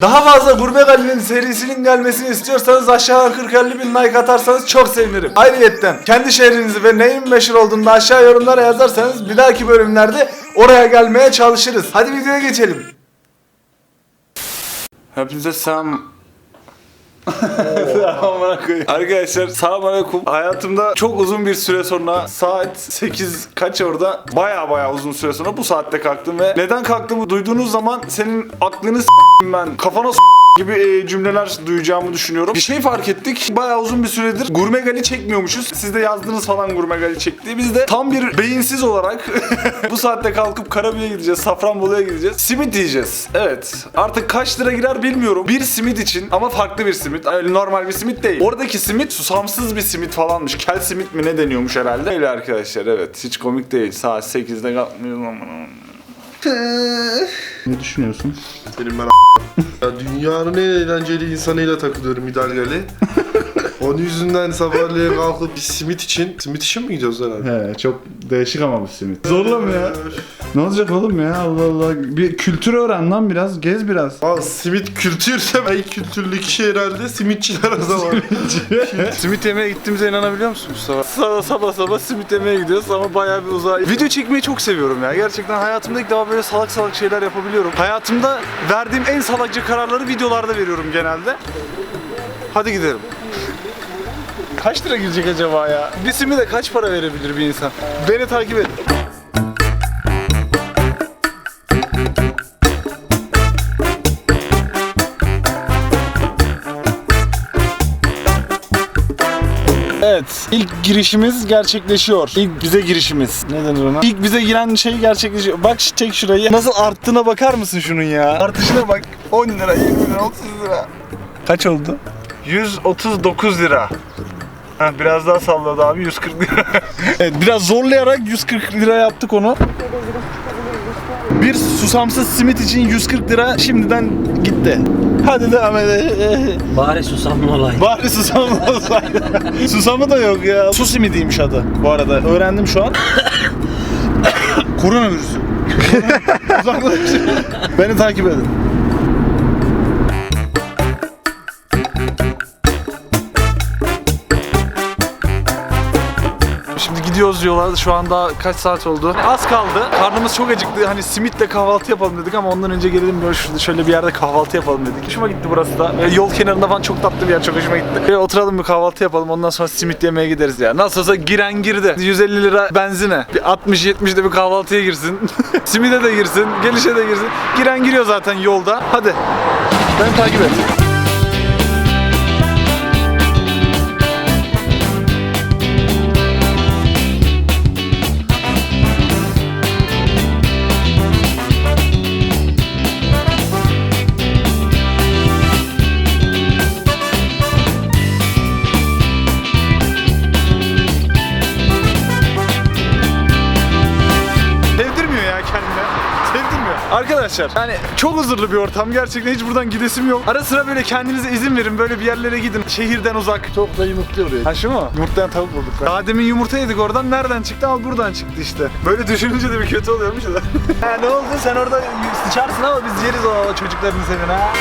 Daha fazla Gurme Gali'nin serisinin gelmesini istiyorsanız aşağıya 40-50 bin like atarsanız çok sevinirim. Ayrıyetten kendi şehrinizi ve neyin meşhur olduğunu aşağı yorumlara yazarsanız bir dahaki bölümlerde oraya gelmeye çalışırız. Hadi videoya geçelim. Hepinize selam. Selamünaleyküm. Arkadaşlar selamünaleyküm. Hayatımda çok uzun bir süre sonra saat 8 kaç orada? Baya baya uzun süre sonra bu saatte kalktım ve neden kalktığımı duyduğunuz zaman senin aklını s**eyim ben kafana s**eyim gibi e, cümleler duyacağımı düşünüyorum. Bir şey fark ettik. Bayağı uzun bir süredir Gurme Gali çekmiyormuşuz. Siz de yazdınız falan Gurme Gali çekti. Biz de tam bir beyinsiz olarak bu saatte kalkıp Karabük'e gideceğiz. Safranbolu'ya gideceğiz. Simit yiyeceğiz. Evet. Artık kaç lira girer bilmiyorum. Bir simit için ama farklı bir simit. Öyle normal bir simit değil. Oradaki simit susamsız bir simit falanmış. Kel simit mi ne deniyormuş herhalde. Öyle arkadaşlar evet. Hiç komik değil. Saat 8'de kalkmıyoruz. Ne düşünüyorsun? Senin ben ya dünyanın en eğlenceli insanıyla takılıyorum İdalgali. Onun yüzünden sabahleyin kalkıp bir simit için, simit için mi gidiyoruz herhalde? He çok değişik ama bu simit. Zorla mı ya? Ne olacak oğlum ya Allah Allah. Bir kültür öğren lan biraz. Gez biraz. Aa simit kültürse en kültürlü kişi herhalde simitçiler o zaman. simit yemeye gittiğimize inanabiliyor musun Mustafa? Sabah sabah sabah simit yemeye gidiyoruz ama bayağı bir uzağa. Video çekmeyi çok seviyorum ya. Gerçekten hayatımda ilk defa böyle salak salak şeyler yapabiliyorum. Hayatımda verdiğim en salakça kararları videolarda veriyorum genelde. Hadi gidelim. Kaç lira girecek acaba ya? Bir simide kaç para verebilir bir insan? Beni takip et. Evet, ilk girişimiz gerçekleşiyor. İlk bize girişimiz. Ne denir ona? İlk bize giren şey gerçekleşiyor. Bak çek şurayı. Nasıl arttığına bakar mısın şunun ya? Artışına bak. 10 lira, 20 lira, 30 lira. Kaç oldu? 139 lira. Ha, biraz daha salladı abi 140 lira. evet biraz zorlayarak 140 lira yaptık onu. Bir susamsız simit için 140 lira şimdiden gitti. Hadi devam edelim. Bari susamlı olaydı. Bari susam olsaydı. Susamı da yok ya. Su simidiymiş adı bu arada. Öğrendim şu an. Koronavirüsü. Uzaklaş. Beni takip edin. Gidiyoruz yola. Şu anda kaç saat oldu? Az kaldı. Karnımız çok acıktı. Hani simitle kahvaltı yapalım dedik ama ondan önce gelelim şurada şöyle bir yerde kahvaltı yapalım dedik. Hoşuma gitti burası da. Ve yol kenarında falan çok tatlı bir yer. Çok hoşuma gitti. Ve oturalım bir kahvaltı yapalım. Ondan sonra simit yemeye gideriz ya. Nasıl olsa giren girdi. 150 lira benzine. Bir 60-70 de bir kahvaltıya girsin. Simide de girsin. Gelişe de girsin. Giren giriyor zaten yolda. Hadi. Ben takip et. Arkadaşlar yani çok huzurlu bir ortam. Gerçekten hiç buradan gidesim yok. Ara sıra böyle kendinize izin verin. Böyle bir yerlere gidin. Şehirden uzak. Çok da yumurtlu oraya. Ha şu mu? Yumurtlayan tavuk bulduk. Daha demin yumurta yedik oradan. Nereden çıktı? Al buradan çıktı işte. Böyle düşününce de bir kötü oluyormuş da. ha ne oldu? Sen orada sıçarsın ama biz yeriz o çocukların senin ha.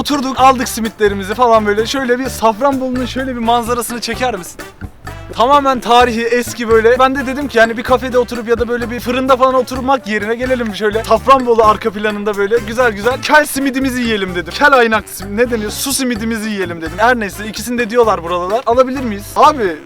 Oturduk aldık simitlerimizi falan böyle şöyle bir Safranbolu'nun şöyle bir manzarasını çeker misin? Tamamen tarihi eski böyle. Ben de dedim ki yani bir kafede oturup ya da böyle bir fırında falan oturmak yerine gelelim şöyle Safranbolu arka planında böyle güzel güzel kel simidimizi yiyelim dedim. Kel aynak sim ne deniyor? Su simidimizi yiyelim dedim. Her neyse ikisini de diyorlar buralar. Alabilir miyiz? Abi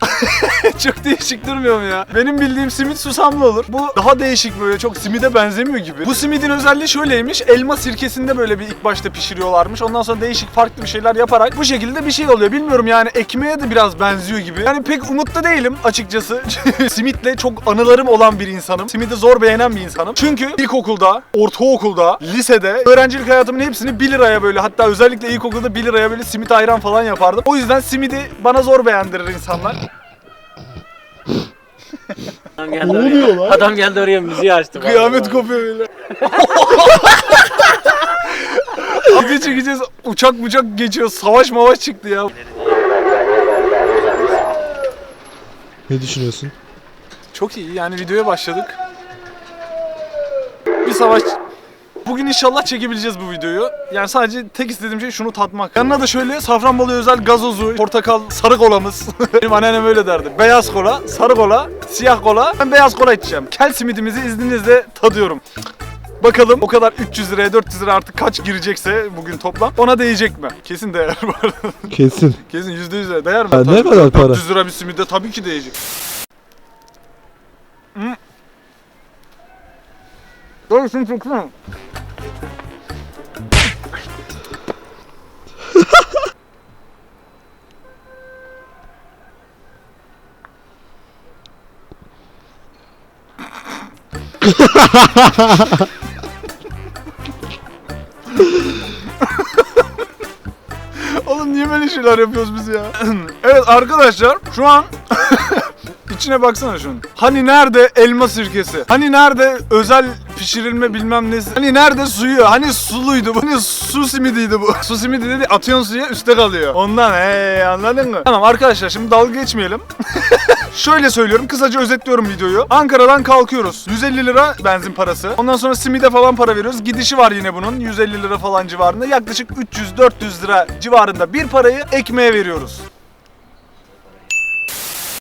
çok değişik durmuyor mu ya? Benim bildiğim simit susamlı olur. Bu daha değişik böyle çok simide benzemiyor gibi. Bu simidin özelliği şöyleymiş. Elma sirkesinde böyle bir ilk başta pişiriyorlarmış. Ondan sonra değişik farklı bir şeyler yaparak bu şekilde bir şey oluyor. Bilmiyorum yani ekmeğe de biraz benziyor gibi. Yani pek umutlu değilim açıkçası. Simitle çok anılarım olan bir insanım. Simidi zor beğenen bir insanım. Çünkü ilkokulda, ortaokulda, lisede öğrencilik hayatımın hepsini 1 liraya böyle hatta özellikle ilkokulda 1 liraya böyle simit ayran falan yapardım. O yüzden simidi bana zor beğendirir insanlar. Adam geldi Ne oraya. oluyor lan? Adam geldi oraya müziği açtı. Kıyamet kopuyor böyle. Abi çekeceğiz. Uçak uçak geçiyor. Savaş mavaş çıktı ya. Ne düşünüyorsun? Çok iyi yani videoya başladık. Bir savaş... Bugün inşallah çekebileceğiz bu videoyu. Yani sadece tek istediğim şey şunu tatmak. Yanına da şöyle Safranbolu özel gazozu, portakal, sarı kolamız. Benim anneannem öyle derdi. Beyaz kola, sarı kola, siyah kola. Ben beyaz kola içeceğim. Kel simidimizi izninizle tadıyorum. Bakalım o kadar 300 liraya 400 lira artık kaç girecekse bugün toplam ona değecek mi? Kesin değer bu arada. Kesin. Kesin %100 lira değer mi? Ha, ne Tabii. kadar para? 400 lira bir simide tabii ki değecek. Şunu çeksene. Oğlum niye böyle şeyler yapıyoruz biz ya? evet arkadaşlar şu an içine baksana şunun. Hani nerede elma sirkesi? Hani nerede özel pişirilme bilmem nesi? Hani nerede suyu? Hani suluydu bu? Hani su simidiydi bu? su simidi dedi atıyorsun suya üstte kalıyor. Ondan hey anladın mı? Tamam arkadaşlar şimdi dalga geçmeyelim. Şöyle söylüyorum kısaca özetliyorum videoyu. Ankara'dan kalkıyoruz. 150 lira benzin parası. Ondan sonra simide falan para veriyoruz. Gidişi var yine bunun 150 lira falan civarında. Yaklaşık 300-400 lira civarında bir parayı ekmeğe veriyoruz.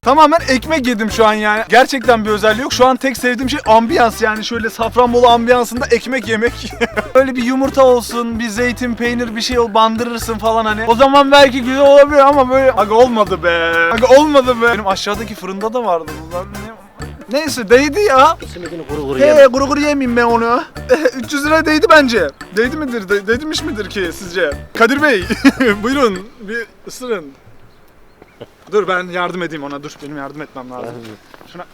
Tamamen ekmek yedim şu an yani. Gerçekten bir özelliği yok. Şu an tek sevdiğim şey ambiyans yani şöyle Safranbolu ambiyansında ekmek yemek. Böyle bir yumurta olsun, bir zeytin, peynir bir şey ol bandırırsın falan hani. O zaman belki güzel olabilir ama böyle aga olmadı be. Aga olmadı be. Benim aşağıdaki fırında da vardı bunlar. Ne- Neyse değdi ya. Simidini kuru kuru yeme. Kuru kuru yemeyeyim ben onu. 300 lira değdi bence. Değdi midir? De- değdimiş midir ki sizce? Kadir Bey buyurun bir ısırın. Dur ben yardım edeyim ona dur benim yardım etmem lazım. Şuna.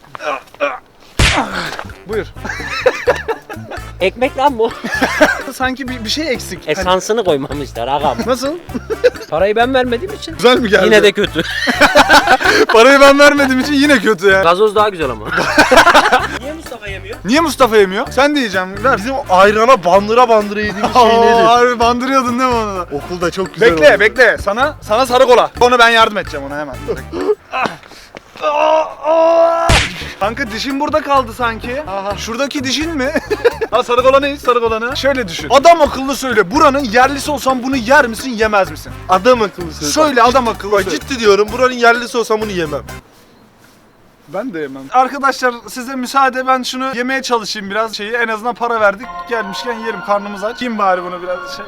Buyur. Ekmek lan bu. Sanki bir, bir şey eksik. Hani- Esansını koymamışlar ağam. Nasıl? Parayı ben vermediğim için. Güzel mi geldi? Yine de kötü. Parayı ben vermediğim için yine kötü ya. Gazoz daha güzel ama. Niye Mustafa yemiyor? Niye Mustafa yemiyor? Sen de yiyeceksin. Ver. Bizim ayrana bandıra bandıra yediğimiz şey Oo, nedir? harbi bandırıyordun değil mi onu? Okulda çok güzel Bekle oldu. bekle. Sana sana sarı kola. Ona ben yardım edeceğim ona hemen. Kanka dişin burada kaldı sanki. Şuradaki dişin mi? ha sarı kola ne? Sarı kolanı. Şöyle düşün. Adam akıllı söyle. Buranın yerlisi olsan bunu yer misin, yemez misin? Adam akıllı söyle. Söyle adam akıllı Bak söyle. ciddi diyorum buranın yerlisi olsam bunu yemem. Ben de yemem. Arkadaşlar size müsaade ben şunu yemeye çalışayım biraz şeyi. En azından para verdik. Gelmişken yerim. Karnımız aç. Kim bari bunu biraz şey.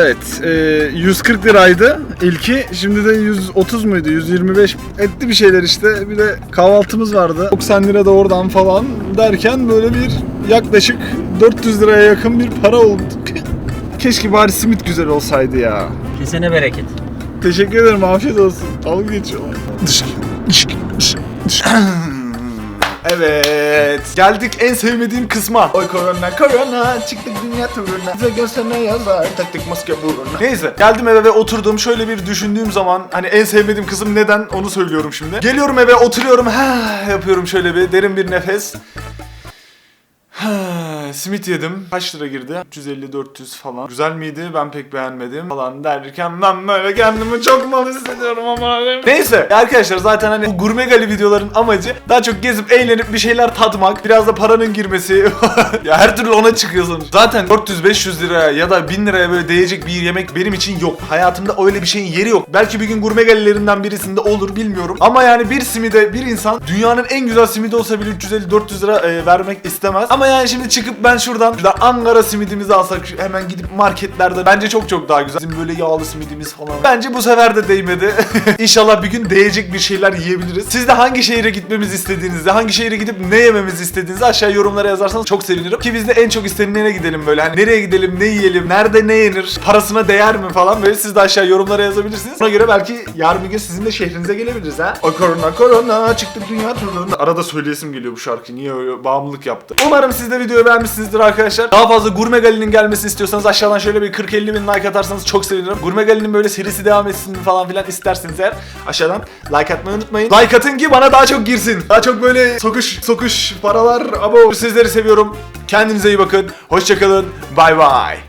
Evet, e, 140 liraydı ilki. Şimdi de 130 muydu? 125 etti bir şeyler işte. Bir de kahvaltımız vardı. 90 lira da oradan falan derken böyle bir yaklaşık 400 liraya yakın bir para oldu. Keşke bari simit güzel olsaydı ya. Kesene bereket. Teşekkür ederim, afiyet olsun. Dalga geçiyorlar. Evet, geldik en sevmediğim kısma. Oy korona korona, çıktık dünya turuna. Bize görsene yazar, taktık maske buruna. Neyse, geldim eve ve oturdum. Şöyle bir düşündüğüm zaman, hani en sevmediğim kısım neden onu söylüyorum şimdi. Geliyorum eve, oturuyorum, ha yapıyorum şöyle bir derin bir nefes. Simit yedim. Kaç lira girdi? 350-400 falan. Güzel miydi? Ben pek beğenmedim falan derken ben böyle kendimi çok mal hissediyorum ama. Neyse arkadaşlar zaten hani bu gurme gali videoların amacı daha çok gezip eğlenip bir şeyler tatmak. Biraz da paranın girmesi. ya her türlü ona çıkıyorsun. Zaten 400-500 liraya ya da 1000 liraya böyle değecek bir yemek benim için yok. Hayatımda öyle bir şeyin yeri yok. Belki bir gün gurme galilerinden birisinde olur bilmiyorum. Ama yani bir simide bir insan dünyanın en güzel simidi olsa bile 350-400 lira e, vermek istemez. Ama yani şimdi çıkıp ben şuradan şuradan Ankara simidimizi alsak hemen gidip marketlerde bence çok çok daha güzel. Bizim böyle yağlı simidimiz falan. Bence bu sefer de değmedi. İnşallah bir gün değecek bir şeyler yiyebiliriz. Siz de hangi şehire gitmemizi istediğinizde, hangi şehire gidip ne yememizi istediğinizi aşağı yorumlara yazarsanız çok sevinirim. Ki biz de en çok istenilene gidelim böyle. Hani nereye gidelim, ne yiyelim, nerede ne yenir, parasına değer mi falan böyle siz de aşağı yorumlara yazabilirsiniz. Ona göre belki yarın bir gün sizin de şehrinize gelebiliriz ha. O korona korona çıktık dünya turlarında. Arada söyleyesim geliyor bu şarkı. Niye öyle bağımlılık yaptı. Umarım siz de videoyu beğenmişsinizdir arkadaşlar. Daha fazla Gurme Gali'nin gelmesini istiyorsanız aşağıdan şöyle bir 40-50 bin like atarsanız çok sevinirim. Gurme Gali'nin böyle serisi devam etsin falan filan isterseniz eğer aşağıdan like atmayı unutmayın. Like atın ki bana daha çok girsin. Daha çok böyle sokuş sokuş paralar. Abo sizleri seviyorum. Kendinize iyi bakın. Hoşçakalın. Bay bay.